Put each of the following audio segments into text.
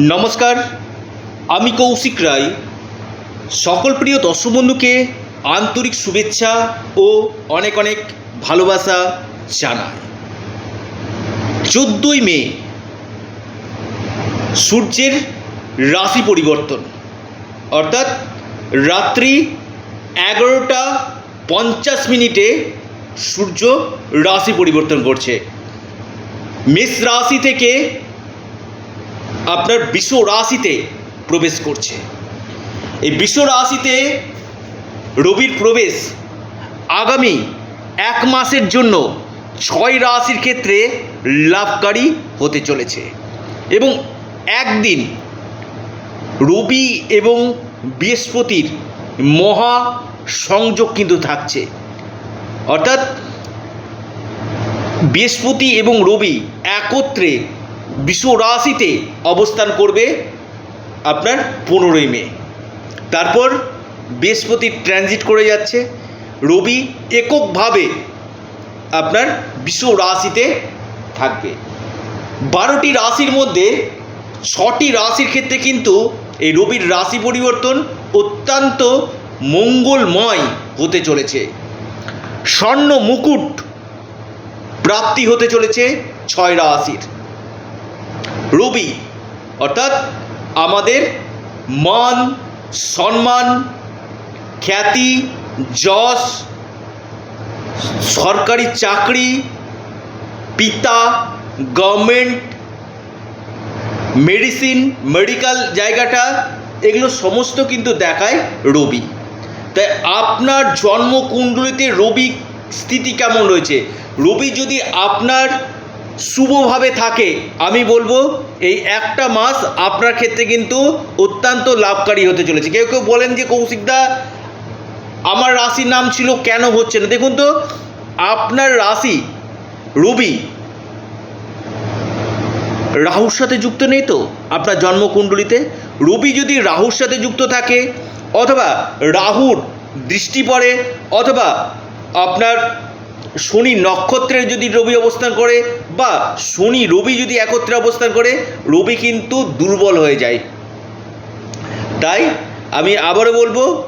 নমস্কার, আমি কৌশিক রায়। সকল প্রিয় দর্শক বন্ধুকে আন্তরিক শুভেচ্ছা ও অনেক অনেক ভালোবাসা জানাই। চোদ্দোই মে, সূর্যের রাশি পরিবর্তন। অর্থাৎ রাত্রি এগারোটা পঞ্চাশ মিনিটে সূর্য রাশি পরিবর্তন করছে। মেষ রাশি থেকে আপনার বিশ্ব রাশিতে প্রবেশ করছে। এই বিশ্ব রাশিতে রবির প্রবেশ আগামী এক মাসের জন্য ছয় রাশির ক্ষেত্রে লাভকারী হতে চলেছে। এবং একদিন রবি এবং বৃহস্পতির মহা সংযোগ কিন্তু থাকছে। অর্থাৎ বৃহস্পতি এবং রবি একত্রে রাশিতে অবস্থান করবে আপনার পনেরোই মে। তারপর বৃহস্পতি ট্রানজিট করে যাচ্ছে। রবি এককভাবে আপনার বিশ্ব রাশিতে থাকবে। বারোটি রাশির মধ্যে ছটি রাশির ক্ষেত্রে কিন্তু এই রবির রাশি পরিবর্তন অত্যন্ত মঙ্গলময় হতে চলেছে। স্বর্ণ মুকুট প্রাপ্তি হতে চলেছে ছয় রাশির। রবি, অর্থাৎ আমাদের মান, সম্মান, খ্যাতি, যশ, সরকারি চাকরি, পিতা গভর্নমেন্ট মেডিসিন মেডিকেল জায়গাটা, এগুলো সমস্ত কিন্তু দেখায় রবি। তাই আপনার জন্মকুণ্ডলিতে রবি স্থিতি কেমন রয়েছে? রবি যদি আপনার শুভভাবে থাকে। আমি বলব, এই একটা মাস আপনার ক্ষেত্রে কিন্তু অত্যন্ত লাভকারী হতে চলেছে। কেউ কেউ বলেন যে কৌশিকদা আমার রাশির নাম ছিল কেন হচ্ছে না? দেখুন তো, আপনার রাশি রবি। রাহুর সাথে যুক্ত নেই তো আপনার জন্মকুণ্ডলিতে। রবি যদি রাহুর সাথে যুক্ত থাকে, অথবা রাহুর দৃষ্টি পড়ে, অথবা আপনার শনি নক্ষত্রের যদি রবি অবস্থান করে বা শনি রবি যদি একত্রে অবস্থান করে, রবি কিন্তু দুর্বল হয়ে যায়। তাই আমি আবারও বলব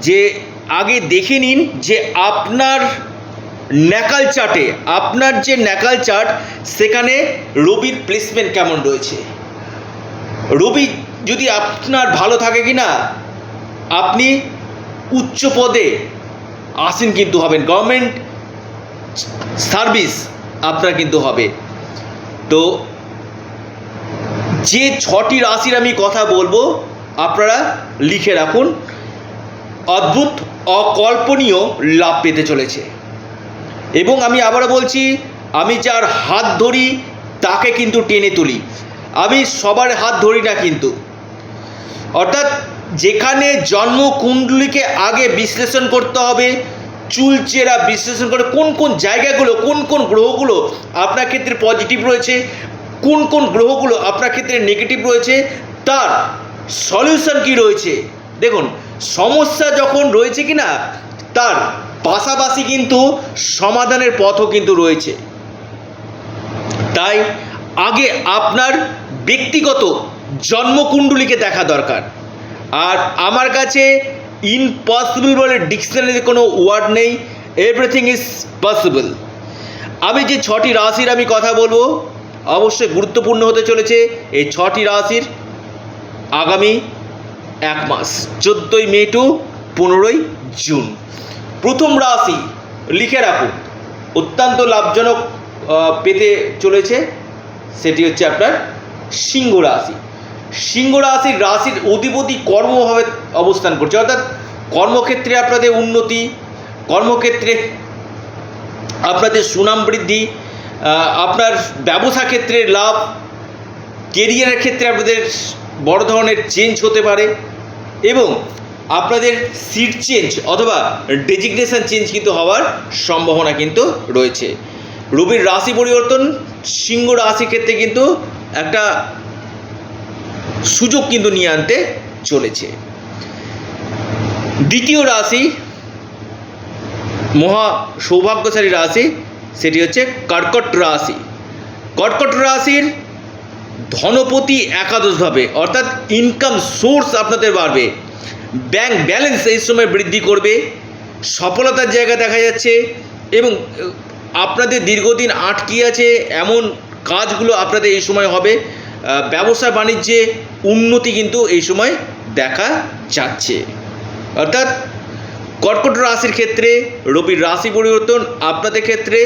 যে আগে দেখে নিন যে আপনার ন্যাকাল চার্টে, আপনার যে ন্যাকাল চার্ট, সেখানে রবির প্লেসমেন্ট কেমন রয়েছে? রবি যদি আপনার ভালো থাকে কি না আপনি উচ্চ পদে আসীন কিন্তু হবেন। গভর্নমেন্ট সার্ভিস আপনার কিন্তু হবে। তো যে ছটি রাশির আমি কথা বলব, আপনারা লিখে রাখুন, অদ্ভুত, অকল্পনীয় লাভ পেতে চলেছে। এবং আমি আবারও বলছি, আমি যার হাত ধরি, তাকে কিন্তু টেনে তুলি। আমি সবার হাত ধরি না কিন্তু। অর্থাৎ যেখানে জন্মকুণ্ডলীকে আগে বিশ্লেষণ করতে হবে চুলচেরা বিশ্লেষণ করে কোন কোন জায়গাগুলো, কোন কোন গ্রহগুলো আপনার ক্ষেত্রে পজিটিভ রয়েছে, কোন কোন গ্রহগুলো আপনার ক্ষেত্রে নেগেটিভ রয়েছে, তার সলিউশন কি রয়েছে? দেখুন, সমস্যা যখন রয়েছে কি না তার পাশাপাশি কিন্তু সমাধানের পথও কিন্তু রয়েছে। তাই আগে আপনার ব্যক্তিগত জন্মকুণ্ডলীকে দেখা দরকার। আর আমার কাছে ইম্পসিবল বলে ডিকশনারিতে কোনো ওয়ার্ড নেই। এভরিথিং ইজ পসিবল আমি যে ছটি রাশির আমি কথা বলব, অবশ্যই গুরুত্বপূর্ণ হতে চলেছে এই ছটি রাশির আগামী এক মাস, চোদ্দোই মে টু পনেরোই জুন। প্রথম রাশি, লিখে রাখুন, অত্যন্ত লাভজনক পেতে চলেছে। সেটি হচ্ছে আপনার সিংহ রাশি। সিংহ রাশির রাশির অধিপতি কর্মভাবে অবস্থান করছে। অর্থাৎ কর্মক্ষেত্রে আপনাদের উন্নতি, কর্মক্ষেত্রে আপনাদের সুনাম বৃদ্ধি আপনার ব্যবসা ক্ষেত্রে লাভ কেরিয়ারের ক্ষেত্রে আপনাদের বড় ধরনের চেঞ্জ হতে পারে এবং আপনাদের সিট চেঞ্জ অথবা ডেজিগনেশন চেঞ্জ কিন্তু হওয়ার সম্ভাবনা কিন্তু রয়েছে। রবির রাশি পরিবর্তন, সিংহ রাশির ক্ষেত্রে কিন্তু একটা সুযোগ কিন্তু নিয়ে আনতে চলেছে। দ্বিতীয় রাশি, মহা সৌভাগ্যশালী রাশি, সেটি হচ্ছে কর্কট রাশি। কর্কট রাশির ধনপতি একাদশভাবে, অর্থাৎ ইনকাম সোর্স আপনাদের বাড়বে। ব্যাংক ব্যালেন্স এই সময় বৃদ্ধি করবে। সফলতার জায়গা দেখা যাচ্ছে এবং আপনাদের দীর্ঘদিন আটকে আছে, এমন কাজগুলো আপনাদের এই সময় হবে। ব্যবসা বাণিজ্যে উন্নতি কিন্তু এই সময় দেখা যাচ্ছে। অর্থাৎ কর্কট রাশির ক্ষেত্রে, রবির রাশি পরিবর্তন আপনাদের ক্ষেত্রে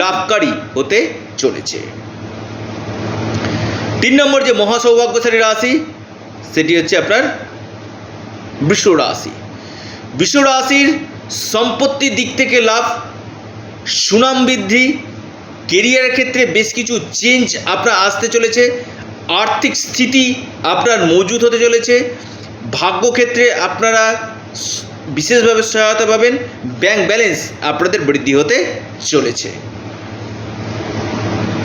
লাভকারী হতে চলেছে। তিন নম্বর যে মহাসৌভাগ্যশালী রাশি, সেটি হচ্ছে আপনার বৃষ রাশি। বৃষ রাশির সম্পত্তির দিক থেকে লাভ, সুনাম বৃদ্ধি কেরিয়ারের ক্ষেত্রে বেশ কিছু চেঞ্জ আপনার আসতে চলেছে। আর্থিক স্থিতি আপনার মজুত হতে চলেছে। ভাগ্যক্ষেত্রে আপনারা বিশেষভাবে সহায়তা পাবেন। ব্যাংক ব্যালেন্স আপনাদের বৃদ্ধি হতে চলেছে।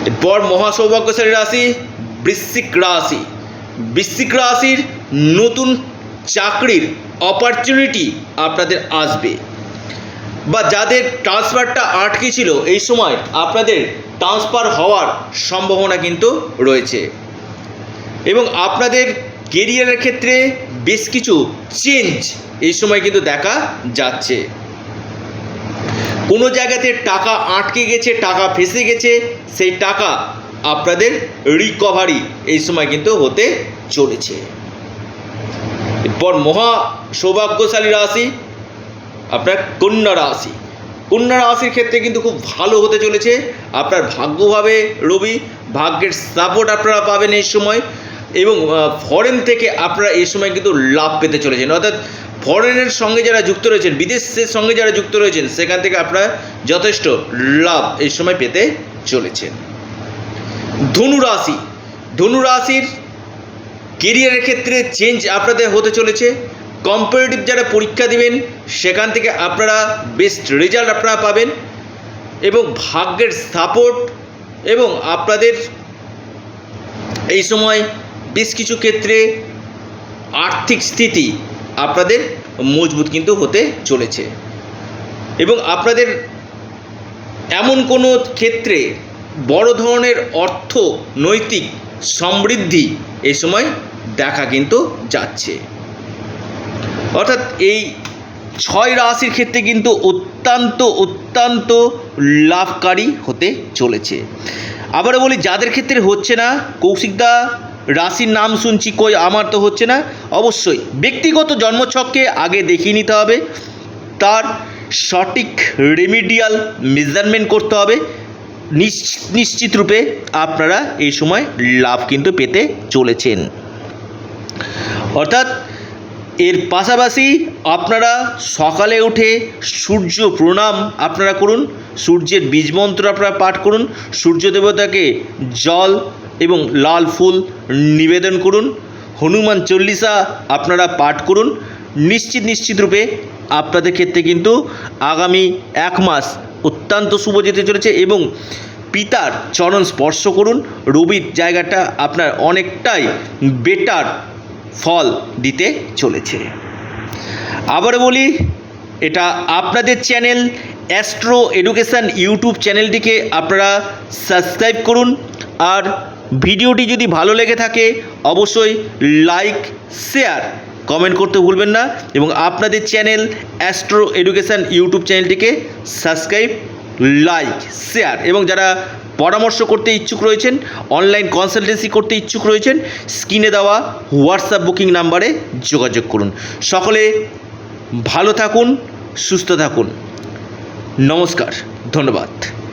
এরপর মহাসৌভাগ্যশালী রাশি, বৃশ্চিক রাশি। বৃশ্চিক রাশির নতুন চাকরির অপরচুনিটি আপনাদের আসবে। বা যাদের ট্রান্সফারটা আটকে ছিল এই সময় আপনাদের ট্রান্সফার হওয়ার সম্ভাবনা কিন্তু রয়েছে। এবং আপনাদের কেরিয়ারের ক্ষেত্রে বেশ কিছু চেঞ্জ এই সময় কিন্তু দেখা যাচ্ছে। কোনো জায়গাতে টাকা আটকে গেছে, টাকা ফেসে গেছে, সেই টাকা আপনাদের রিকভারি এই সময় কিন্তু হতে চলেছে। এরপর মহা সৌভাগ্যশালী রাশি আপনার কন্যা রাশি। কন্যা রাশির ক্ষেত্রে কিন্তু খুব ভালো হতে চলেছে। আপনার ভাগ্যভাবে রবি, ভাগ্যের সাপোর্ট আপনারা পাবেন এই সময়। এবং ফরেন থেকে আপনারা এই সময় কিন্তু লাভ পেতে চলেছেন। অর্থাৎ ফরেনের সঙ্গে যারা যুক্ত রয়েছেন, বিদেশের সঙ্গে যারা যুক্ত রয়েছেন, সেখান থেকে আপনারা যথেষ্ট লাভ এই সময় পেতে চলেছেন। ধনু রাশি, ধনু রাশির কেরিয়ারের ক্ষেত্রে চেঞ্জ আপনাদের হতে চলেছে। কম্পারেটিভ যারা পরীক্ষা দিবেন, সেখান থেকে আপনারা বেস্ট রেজাল্ট আপনারা পাবেন এবং ভাগ্যের সাপোর্ট এবং আপনাদের এই সময় বেশ কিছু ক্ষেত্রে আর্থিক স্থিতি আপনাদের মজবুত কিন্তু হতে চলেছে। এবং আপনাদের এমন কোনো ক্ষেত্রে বড় ধরনের অর্থ নৈতিক সমৃদ্ধি এই সময় দেখা কিন্তু যাচ্ছে। অর্থাৎ এই ছয় রাশির ক্ষেত্রে কিন্তু অত্যন্ত অত্যন্ত লাভকারী হতে চলেছে। আবারও বলি, যাদের ক্ষেত্রে হচ্ছে না কৌশিকদা রাশির নাম শুনছি কই, আমার তো হচ্ছে না। অবশ্যই ব্যক্তিগত জন্মছককে আগে দেখিয়ে নিতে হবে। তার সঠিক রেমিডিয়াল মেজারমেন্ট করতে হবে। নিশ্চিত রূপে আপনারা এই সময় লাভ কিন্তু পেতে চলেছেন। অর্থাৎ এর পাশাপাশি আপনারা সকালে উঠে সূর্য প্রণাম আপনারা করুন, সূর্যের বীজ মন্ত্র আপনারা পাঠ করুন, সূর্য দেবতাকে জল এবং লাল ফুল নিবেদন করুন। হনুমান চল্লিশা আপনারা পাঠ করুন। নিশ্চিত নিশ্চিত রূপে আপনাদের ক্ষেত্রে কিন্তু আগামী এক মাস অত্যন্ত শুভ যেতে চলেছে এবং পিতার চরণ স্পর্শ করুন। রবির জায়গাটা আপনার অনেকটাই বেটার ফল দিতে চলেছে। আবার বলি, এটা আপনাদের চ্যানেল অ্যাস্ট্রো এডুকেশান ইউটিউব চ্যানেলটিকে আপনারা সাবস্ক্রাইব করুন। আর ভিডিওটি যদি ভালো লেগে থাকে, অবশ্যই লাইক, শেয়ার কমেন্ট করতে ভুলবেন না এবং আপনাদের চ্যানেল অ্যাস্ট্রো এডুকেশান ইউটিউব চ্যানেলটিকে সাবস্ক্রাইব, লাইক, শেয়ার এবং যারা পরামর্শ করতে ইচ্ছুক রয়েছেন, অনলাইন কনসালটেন্সি করতে ইচ্ছুক রয়েছেন, স্ক্রিনে দেওয়া হোয়াটসঅ্যাপ বুকিং নাম্বারে যোগাযোগ করুন। সকলে ভালো থাকুন, সুস্থ থাকুন। নমস্কার, ধন্যবাদ।